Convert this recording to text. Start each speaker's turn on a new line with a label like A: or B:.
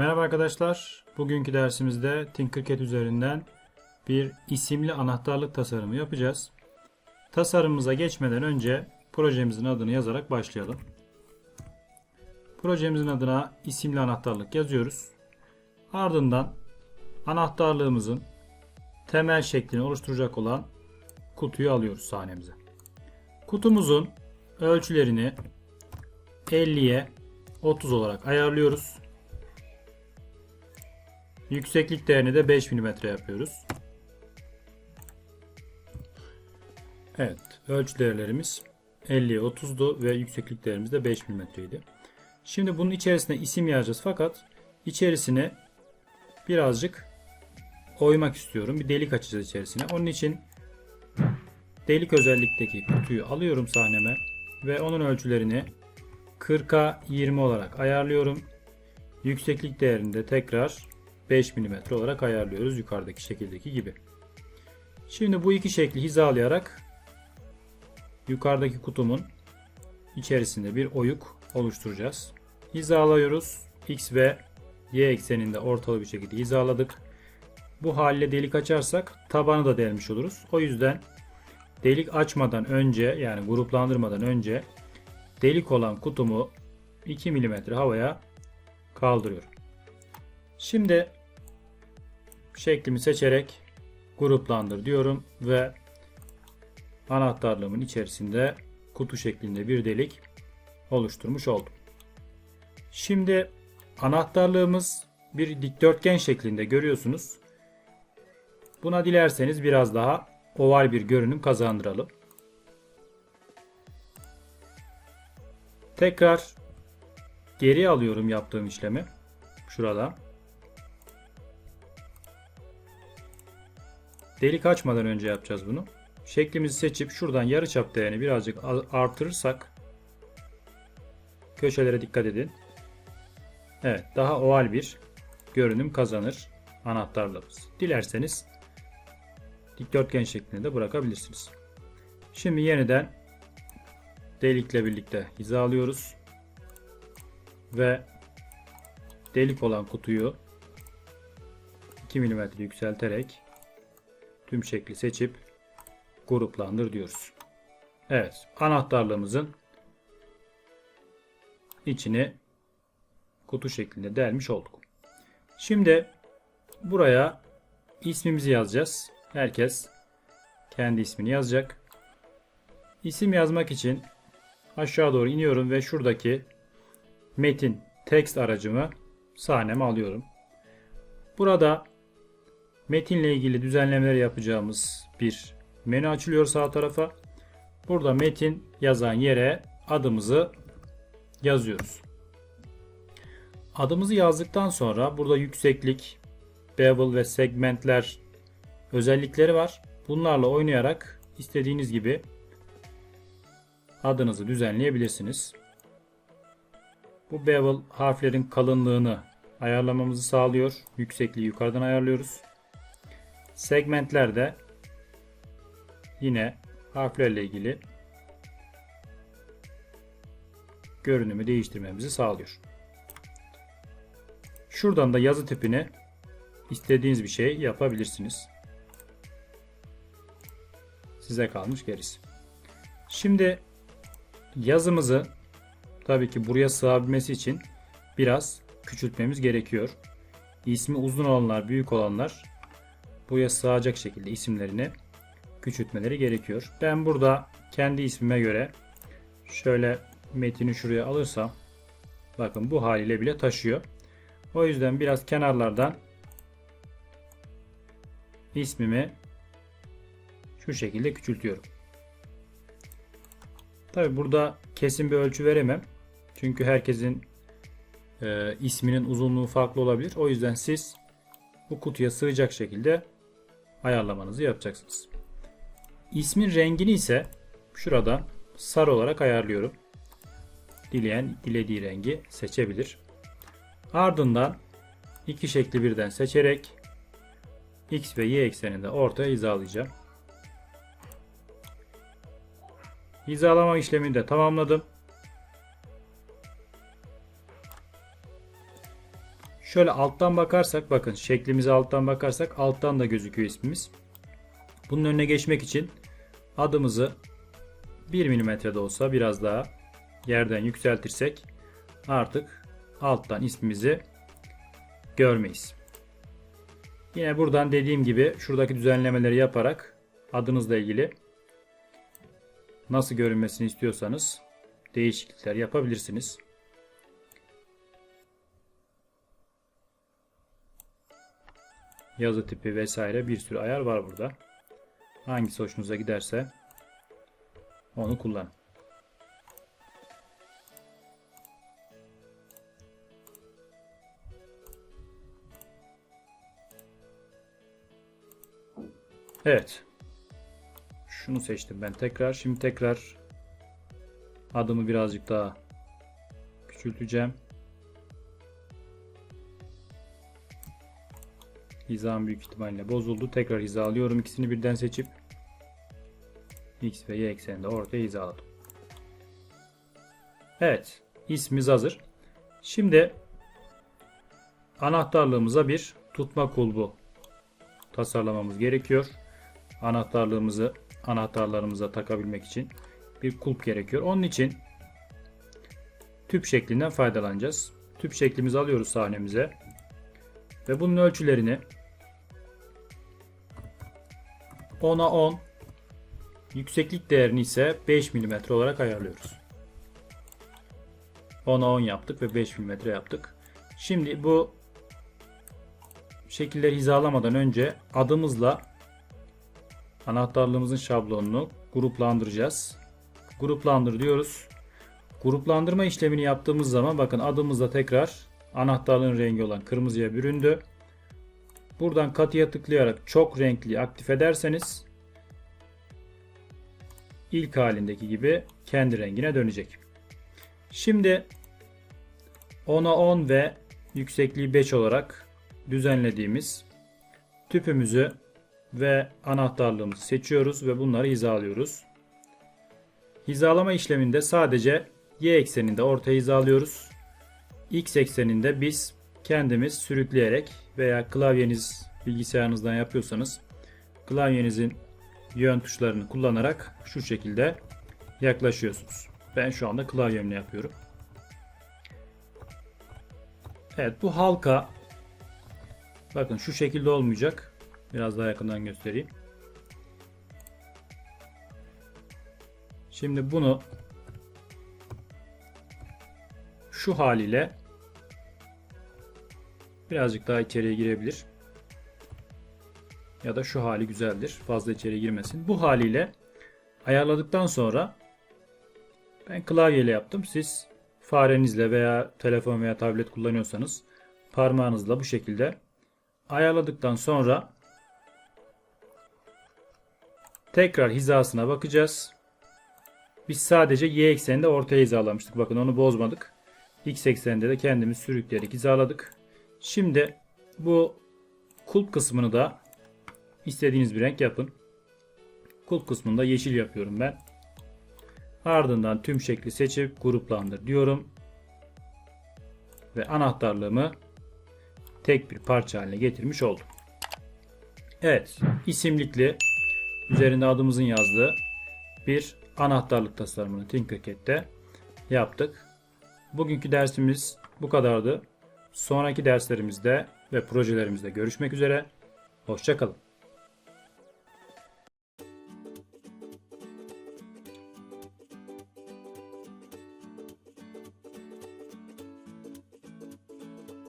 A: Merhaba arkadaşlar. Bugünkü dersimizde Tinkercad üzerinden bir isimli anahtarlık tasarımı yapacağız. Tasarımımıza geçmeden önce projemizin adını yazarak başlayalım. Projemizin adına isimli anahtarlık yazıyoruz. Ardından anahtarlığımızın temel şeklini oluşturacak olan kutuyu alıyoruz sahnemize. Kutumuzun ölçülerini 50'ye 30 olarak ayarlıyoruz. Yükseklik değerini de 5 mm yapıyoruz. Evet, ölçü değerlerimiz 50'ye 30'du ve yükseklik değerimiz de 5 mm idi. Şimdi bunun içerisine isim yazacağız fakat içerisine birazcık oymak istiyorum. Bir delik açacağız içerisine. Onun için delik özellikteki kutuyu alıyorum sahneme ve onun ölçülerini 40'a 20 olarak ayarlıyorum. Yükseklik değerini de tekrar 5 mm olarak ayarlıyoruz yukarıdaki şekildeki gibi. Şimdi bu iki şekli hizalayarak yukarıdaki kutumun içerisinde bir oyuk oluşturacağız. Hizalıyoruz. X ve Y ekseninde ortalı bir şekilde hizaladık. Bu haliyle delik açarsak tabanı da delmiş oluruz. O yüzden delik açmadan önce yani gruplandırmadan önce delik olan kutumu 2 mm havaya kaldırıyorum. Şimdi şeklimi seçerek gruplandır diyorum ve anahtarlığımın içerisinde kutu şeklinde bir delik oluşturmuş oldum. Şimdi anahtarlığımız bir dikdörtgen şeklinde görüyorsunuz. Buna dilerseniz biraz daha oval bir görünüm kazandıralım. Tekrar geri alıyorum yaptığım işlemi. Şurada. Delik açmadan önce yapacağız bunu. Şeklimizi seçip şuradan yarıçap değerini birazcık artırırsak köşelere dikkat edin. Evet daha oval bir görünüm kazanır anahtarlığımız. Dilerseniz dikdörtgen şeklinde de bırakabilirsiniz. Şimdi yeniden delikle birlikte hizalıyoruz. Ve delik olan kutuyu 2 mm yükselterek tüm şekli seçip gruplandır diyoruz. Evet anahtarlığımızın içini kutu şeklinde delmiş olduk. Şimdi buraya ismimizi yazacağız. Herkes kendi ismini yazacak. İsim yazmak için aşağı doğru iniyorum ve şuradaki metin text aracımı sahneme alıyorum. Burada metinle ilgili düzenlemeler yapacağımız bir menü açılıyor sağ tarafa. Burada metin yazan yere adımızı yazıyoruz. Adımızı yazdıktan sonra burada yükseklik, bevel ve segmentler özellikleri var. Bunlarla oynayarak istediğiniz gibi adınızı düzenleyebilirsiniz. Bu bevel harflerin kalınlığını ayarlamamızı sağlıyor. Yüksekliği yukarıdan ayarlıyoruz. Segmentlerde yine harflerle ilgili görünümü değiştirmemizi sağlıyor. Şuradan da yazı tipini istediğiniz bir şey yapabilirsiniz. Size kalmış gerisi. Şimdi yazımızı tabii ki buraya sığabilmesi için biraz küçültmemiz gerekiyor. İsmi uzun olanlar, büyük olanlar buraya sığacak şekilde isimlerini küçültmeleri gerekiyor. Ben burada kendi ismime göre şöyle metini şuraya alırsam bakın bu haliyle bile taşıyor. O yüzden biraz kenarlardan ismimi şu şekilde küçültüyorum. Tabi burada kesin bir ölçü veremem. Çünkü herkesin e, isminin uzunluğu farklı olabilir. O yüzden siz bu kutuya sığacak şekilde ayarlamanızı yapacaksınız. İsmin rengini ise şurada sarı olarak ayarlıyorum. Dileyen dilediği rengi seçebilir. Ardından iki şekli birden seçerek X ve Y ekseninde ortaya hizalayacağım. Hizalama işlemini de tamamladım. Şöyle alttan bakarsak bakın şeklimize alttan bakarsak alttan da gözüküyor ismimiz. Bunun önüne geçmek için adımızı 1 milimetre de olsa biraz daha yerden yükseltirsek artık alttan ismimizi görmeyiz. Yine buradan dediğim gibi şuradaki düzenlemeleri yaparak adınızla ilgili nasıl görünmesini istiyorsanız değişiklikler yapabilirsiniz. Yazı tipi vesaire bir sürü ayar var burada. Hangisi hoşunuza giderse onu kullanın. Evet. Şunu seçtim ben tekrar. Şimdi tekrar adımı birazcık daha küçülteceğim. Hizam büyük ihtimalle bozuldu. Tekrar hizalıyorum. İkisini birden seçip X ve Y ekseninde ortaya hizaladım. Evet. ismimiz hazır. Şimdi anahtarlığımıza bir tutma kulbu tasarlamamız gerekiyor. Anahtarlığımızı anahtarlarımıza takabilmek için bir kulp gerekiyor. Onun için tüp şeklinden faydalanacağız. Tüp şeklimizi alıyoruz sahnemize. Ve bunun ölçülerini 10'a 10 yükseklik değerini ise 5 mm olarak ayarlıyoruz. 10'a 10 yaptık ve 5 mm yaptık. Şimdi bu şekilleri hizalamadan önce adımızla anahtarlığımızın şablonunu gruplandıracağız. Gruplandır diyoruz. Gruplandırma işlemini yaptığımız zaman bakın adımızda tekrar anahtarlığın rengi olan kırmızıya büründü. Buradan katıya tıklayarak çok renkli aktif ederseniz ilk halindeki gibi kendi rengine dönecek. Şimdi 10'a 10 ve yüksekliği 5 olarak düzenlediğimiz tüpümüzü ve anahtarlığımızı seçiyoruz ve bunları hizalıyoruz. Hizalama işleminde sadece y ekseninde ortaya hizalıyoruz. X ekseninde biz kendimiz sürükleyerek veya klavyeniz bilgisayarınızdan yapıyorsanız klavyenizin yön tuşlarını kullanarak şu şekilde yaklaşıyorsunuz. Ben şu anda klavyemle yapıyorum. Evet bu halka bakın şu şekilde olmayacak. Biraz daha yakından göstereyim. Şimdi bunu şu haliyle birazcık daha içeriye girebilir. Ya da şu hali güzeldir. Fazla içeri girmesin. Bu haliyle ayarladıktan sonra ben klavyeyle yaptım. Siz farenizle veya telefon veya tablet kullanıyorsanız parmağınızla bu şekilde ayarladıktan sonra tekrar hizasına bakacağız. Biz sadece y ekseninde ortaya hizalamıştık. Bakın onu bozmadık. X ekseninde de kendimiz sürükleyerek hizaladık. Şimdi bu kulp kısmını da istediğiniz bir renk yapın. Kulp kısmında yeşil yapıyorum ben. Ardından tüm şekli seçip gruplandır diyorum. Ve anahtarlığımı tek bir parça haline getirmiş oldum. Evet, isimlikli üzerinde adımızın yazdığı bir anahtarlık tasarımını Tinkercad'de yaptık. Bugünkü dersimiz bu kadardı. Sonraki derslerimizde ve projelerimizde görüşmek üzere. Hoşçakalın.